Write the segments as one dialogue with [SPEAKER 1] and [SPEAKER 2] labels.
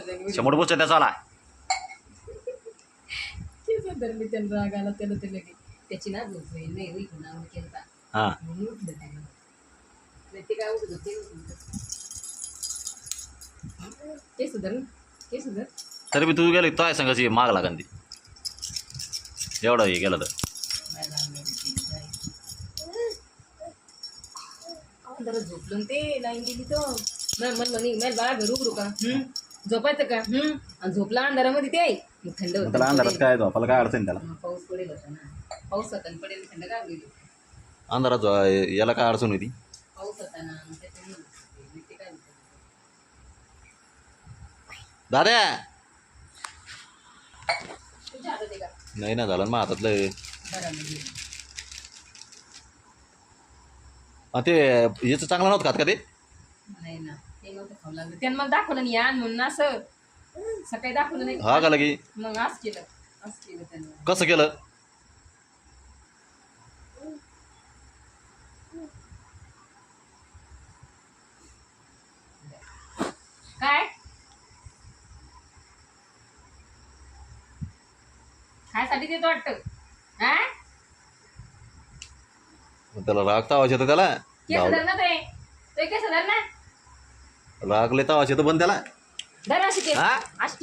[SPEAKER 1] सगळ्यांनी
[SPEAKER 2] शंभर पोस्ट त्याचा आला
[SPEAKER 1] केस मी त्याला राग आला त्याला ते लगे त्याची ना झोप होईल नाही होईल ना केलता.
[SPEAKER 2] हा.
[SPEAKER 1] म्हणून उठलं त्यानं नाही ते काय उठत ते उठत केस सुधर केस सुधर
[SPEAKER 2] तरी बी तू गेली तो आहे संघाची माग लागन ती एवढं हे गेलं तर.
[SPEAKER 1] जरा झोपलं ना ते लाईन गेली तो मॅम म्हणलं नाही मॅम बाळा घर उघडू का? हम्म. झोपायचं का? हम्म. आणि झोपला अंधारामध्ये ते मग थंड
[SPEAKER 2] मग
[SPEAKER 1] होतं.
[SPEAKER 2] त्याला अंधारात काय झोपायला काय अडचण त्याला?
[SPEAKER 1] पाऊस पडेल होता ना. पाऊस होता आणि पडेल थंड काय गेली
[SPEAKER 2] अंधारात झो- याला काय अडचण होती?
[SPEAKER 1] पाऊस होता ना मग त्याच्यामुळे मी ते काय म्हणते.
[SPEAKER 2] दाद्या
[SPEAKER 1] तुझ्या हातात आहे का?
[SPEAKER 2] नाही ना झालं ना मग हातातलं
[SPEAKER 1] बरं म्हणजे
[SPEAKER 2] अं, ते याचं चांगलं नव्हतं खात का ते?
[SPEAKER 1] नाही ना. ते नव्हतं खाऊ लागलं त्यानं मला दाखवलं नाही यान म्हणून असं. सकाळी दाखवलं नाही.
[SPEAKER 2] हा का लगी?
[SPEAKER 1] मग असं केलं. असं केलं त्यानं.
[SPEAKER 2] कसं केलं?
[SPEAKER 1] काय? खायसाठी देतो वाटतं. हा?
[SPEAKER 2] त्याला राग तर आवाज येतो त्याला.
[SPEAKER 1] केस धर ना ते ते केस
[SPEAKER 2] रागले तर आवाज येतो पण त्याला.
[SPEAKER 1] धर अशी केस.
[SPEAKER 2] हा?
[SPEAKER 1] अशी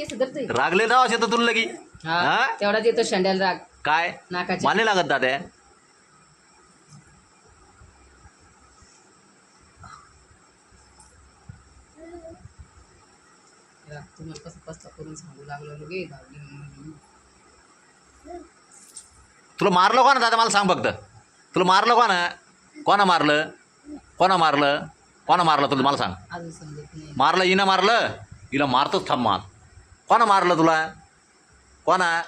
[SPEAKER 2] रागले येतो तुला लगी.
[SPEAKER 1] हा
[SPEAKER 2] हा?
[SPEAKER 1] तेवढा देतो शंड्याला राग.
[SPEAKER 2] काय?
[SPEAKER 1] नाकाच्या
[SPEAKER 2] मान्य लागत दाद्या.
[SPEAKER 1] राग तुम्हाला कसं कसं करून सांगू लागलो लोगे धावली म्हणून.
[SPEAKER 2] तुला मारलं कोणा दादा? मला सांग फक्त. तुला मारलं कोणा कोणा मारलं? कोणा मारलं? कोणा मारलं तुला? मला सांग.
[SPEAKER 1] अजून समजत नाही.
[SPEAKER 2] मारलं हिनं मारलं? हिला मारतोच थांब मार. कोणा मारलं तुला? कोणा?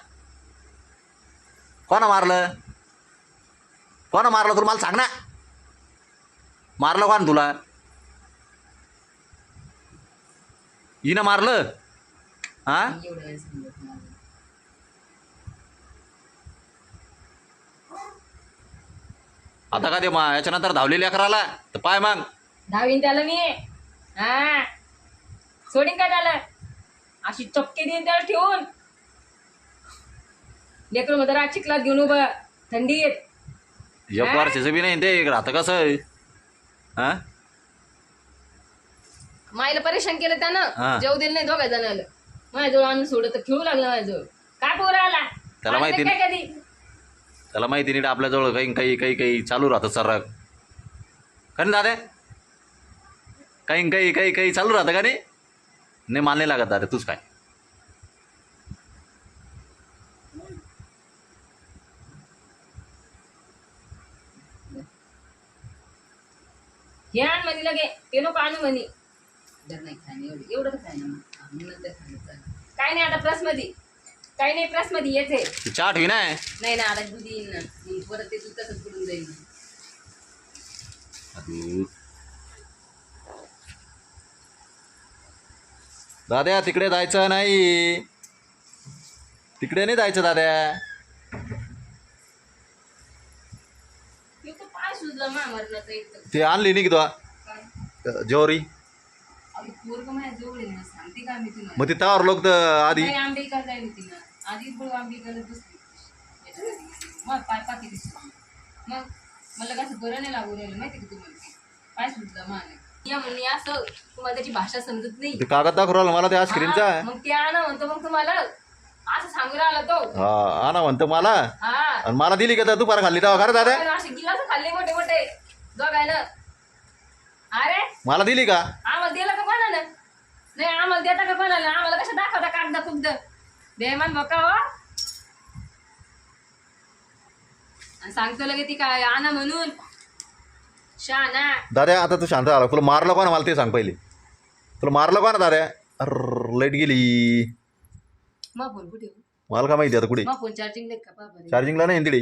[SPEAKER 2] कोणा मारलं? कोणा मारलं तुला? मला सांग ना. मारलं कोण तुला? हिनं मारलं? हा?
[SPEAKER 1] एवढं वेळ समजत नाही अजून.
[SPEAKER 2] आता का ते मा- याच्यानंतर धावलेली अकराला? तर पाय मग.
[SPEAKER 1] दहावीन त्याला मी. हा. सोडीन काय त्याला? अशी चपके देईन त्याला ठेवून. लेकरू मध्ये रात चिखलात घेऊन उभं. थंडीत
[SPEAKER 2] एक वर्षाचं बी नाही ते राहतं कसं आहे? हा?
[SPEAKER 1] माईला परेशान केलं
[SPEAKER 2] हा.
[SPEAKER 1] त्यानं जेव दिलं नाही दोघा जणाला. माझ्याजवळ आणून सोडत तर खेळू लागलं माझ्याजवळ. काय पोरं आला?
[SPEAKER 2] त्याला माहिती
[SPEAKER 1] आणलं काय कधी?
[SPEAKER 2] त्याला माहिती नाही आपल्याजवळ काही काही काही काही चालू राहतं सर्राग का नाही दादा काही काही काही काही चालू राहतं का नाही नाही मान्य लागत दादा तूच काय?
[SPEAKER 1] हे आण म्हणे लगे ते नको आणू म्हणे. जर नाही खाणे एवढं एवढं तर खाय ना मग. मग नंतर खाणं चालेल. काय नाही आता प्लसमध्ये काही नाही प्लसमध्ये येते.
[SPEAKER 2] ती चाट होई ना.
[SPEAKER 1] नाही ना आता दूध येईन ना. मग परत ते दूध तसंच पडून जाईल ना
[SPEAKER 2] दाद्या तिकडे जायचं नाही. तिकडे नाही जायचं दाद्या.
[SPEAKER 1] ते
[SPEAKER 2] आणली नाही की तुला?
[SPEAKER 1] काय
[SPEAKER 2] जोरी मग ते त्यावर लोक तर आधी.
[SPEAKER 1] मग मला कसं बरं नाही लागू राहिलं माहिती का तुम्हाला? पाय सुजला मान या म्हणून असं तुम्हाला त्याची भाषा समजत नाही.
[SPEAKER 2] ते कागद दाखवू राहिला मला त्या आईस्क्रीमचा
[SPEAKER 1] हा, मग ते आणा म्हणतो मग तुम्हाला. असं सांगू राहिला तो.
[SPEAKER 2] हा आणा म्हणतो मला.
[SPEAKER 1] हा.
[SPEAKER 2] आणि मला दिली का तर दुपार खाल्ली? तेव्हा खरं दादा
[SPEAKER 1] पण असे गिलास खाल्ले मोठे मोठे. अरे.
[SPEAKER 2] मला दिली का?
[SPEAKER 1] आम्हाला दिलं का कोणाला नाही आम्हाला देता का कोणाला? आम्हाला कसं दाखवता कागदा कुगद बेमान बका हो. आणि सांगतो लगे ती काय आणा म्हणून. शाना.
[SPEAKER 2] दादा आता तू शांत झाला. तुला मारलं कोणा मला ते सांग पहिले. तुला मारलं कोणा दादा अर लाइट गेली.
[SPEAKER 1] मग फोन कुठे?
[SPEAKER 2] मला का माहिती आता कुठे?
[SPEAKER 1] मग फोन चार्जिंग देत का? बाबा रे?
[SPEAKER 2] चार्जिंगला नाही तिकडे.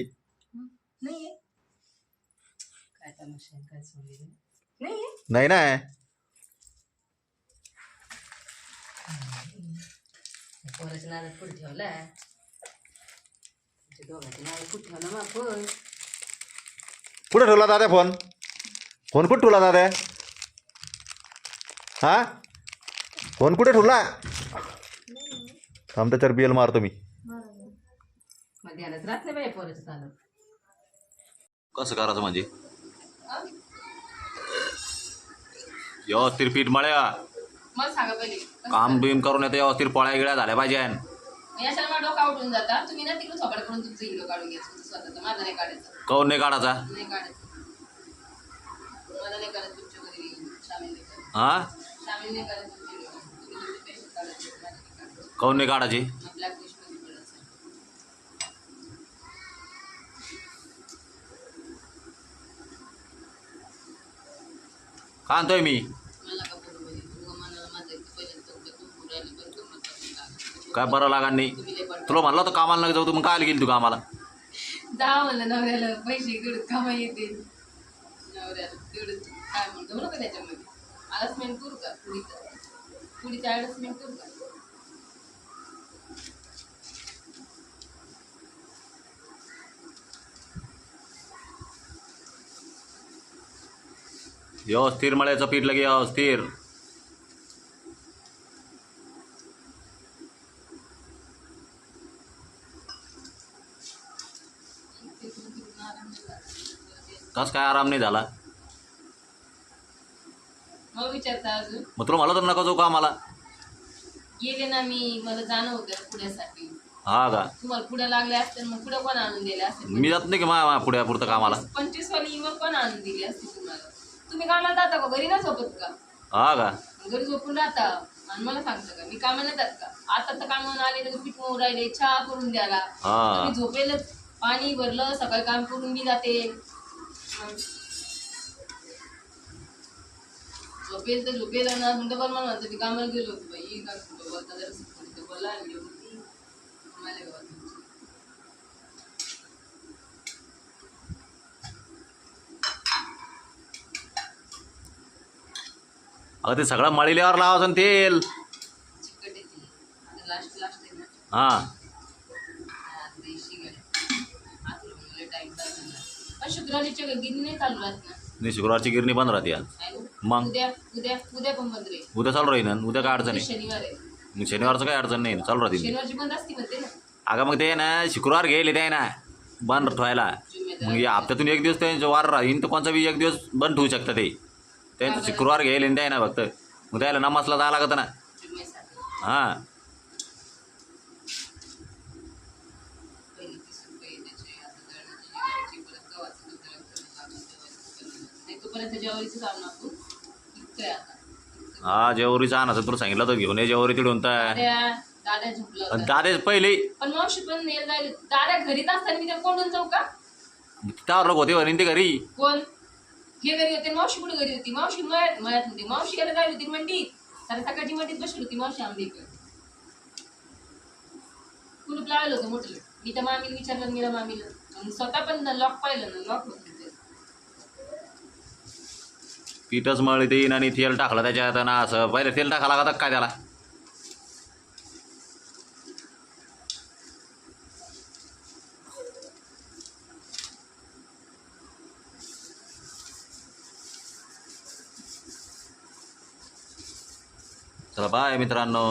[SPEAKER 1] नाही आहे. काय तमाशा आहे, काय सोडली नाही आहे.
[SPEAKER 2] नाही ना.
[SPEAKER 1] पोराच्या नादात कुठे ठेवला तुमच्या दोघांच्या नादात कुठे ठेवला मग फोन?
[SPEAKER 2] कुठे ठेवला दादा फोन? फोन कुठे ठेवला दादा? हा? फोन कुठे ठेवला? थांब त्याच्यावर बिल मारतो मी. कसं करायचं म्हणजे? व्यवस्थित पीठ मळ्या.
[SPEAKER 1] मला सांगा पहिले कसं
[SPEAKER 2] काम बिम करून येतं व्यवस्थित पोळ्या गिळ्या झाल्या पाहिजे.
[SPEAKER 1] मग याच्यानं माझं डोकं उठून जाता. तुम्ही ना तिकडे सोबत करून तुमचं हिरो काढून घ्यायचं तुमचं स्वतःचं माझं नाही काढायचं.
[SPEAKER 2] कौन नाही काढायचा?
[SPEAKER 1] नाही काढायचं मला नाही करायचं तुमच्या घरी सामील नाही करायचं
[SPEAKER 2] हा?
[SPEAKER 1] काऊन नाही काढायचे
[SPEAKER 2] कौन का आणतोय मी? काय बरं लागा नाही. तुला म्हणलं होतं कामाला लागत जाऊ तू मग काय गेली तू कामाला?
[SPEAKER 1] दहा म्हणलं नवऱ्याला पैसे कामा येते. नवऱ्याला. तेवढं काय म्हणतो नका त्याच्यामध्ये ॲडजस्टमेंट करू का पुढीचं पुढीचं ॲडजस्टमेंट करू का
[SPEAKER 2] यो स्थिर मळ्याचं पीठ लगे स्थिर कस काय आराम नाही झाला
[SPEAKER 1] विचारता अजून.
[SPEAKER 2] मग तुला म्हणलं तर नका जाऊ कामाला
[SPEAKER 1] गेले ना मी मला जाणं होतं पुण्यासाठी.
[SPEAKER 2] हा का?
[SPEAKER 1] तुम्हाला पुढे लागले असते मग पुढे कोण आणून दिले असते
[SPEAKER 2] मी जात नाही की मा पुढे पुरतं कामाला
[SPEAKER 1] पंचवीस वाली मग कोण आणून दिली असते तुम्हाला? तुम्ही कामाला जाता का? घरी ना झोपत का?
[SPEAKER 2] हा का?
[SPEAKER 1] घरी झोपून राहता. आणि मला सांगता का? मी कामाला जात का? आता तर कामावून आले तर पीठ मऊ राहिले चहा करून द्याला
[SPEAKER 2] हा.
[SPEAKER 1] तुम्ही झोपेलच. पाणी भरलं सकाळी काम करून मी जाते. मग झोपेल तर झोपेल ना म्हणतो पण मला म्हणतो मी कामाला गेलो होतो बाई का कुठं बोलता जरा सुटतं बोला आणि. मला गावात.
[SPEAKER 2] अगं ते सगळं मळील्यावर लावायचं ना तेल.
[SPEAKER 1] चिकट येते आता लास्ट लास्ट आहे ना.
[SPEAKER 2] हा.
[SPEAKER 1] आता देशी गाडी आता मला टाइम पण शुक्रवारीच्या गिरणी नाही चालू राहत ना.
[SPEAKER 2] नाही शुक्रवारची गिरणी बंद राहते आज? मग?
[SPEAKER 1] उद्या उद्या उद्या पण बंद रे
[SPEAKER 2] उद्या चालू राहील ना? उद्या काय अडचण आहे?
[SPEAKER 1] शनिवार आहे.
[SPEAKER 2] मग शनिवारचं काय अडचण नाही ना? चालू राहते
[SPEAKER 1] शनिवारची बंद असते म्हणते ना.
[SPEAKER 2] अगं मग ते ना शुक्रवार घ्यायला ते ना बंद ठेवायला. मग या हप्त्यातून एक दिवस त्यांचं वार राहीन तर कोणचा बी एक दिवस बंद ठेवू शकतं ते. त्यांचं शुक्रवार घ्यायला ते ना फक्त. मग त्याला नमाजला जावं लागतं ना. हां.
[SPEAKER 1] तोपर्यंत ज्वारीचं आता.
[SPEAKER 2] हा जेवरीचा आणायचं तुला सांगितलं तर घेऊन ये जेवरी तिडून तर.
[SPEAKER 1] झोपला
[SPEAKER 2] दादे पहिले.
[SPEAKER 1] पण मावशी पण दाद्या घरीच असताना मी त्या कोंडून जाऊ का?
[SPEAKER 2] त्यावर लोक होते वरीन ते घरी?
[SPEAKER 1] कोण? हे घरी होते मावशी कुठे घरी होती? मावशी मळ्यात मळ्यात होती. मावशी गेला जायला होती मंडीत तर सकाळची मंडीत बसली होती मावशी आंबेकर कुलूप लावलं होतं मोठं. मी त्या मामीला विचारलं मी त्या मामीला. स्वतः पण लॉक पाहिलं ना लॉक होतं.
[SPEAKER 2] तिथंच मळी देईन आणि तेल टाकलं त्याच्यात ना असं पहिले तेल टाकायला लागतात काय त्याला? चला बाय मित्रांनो.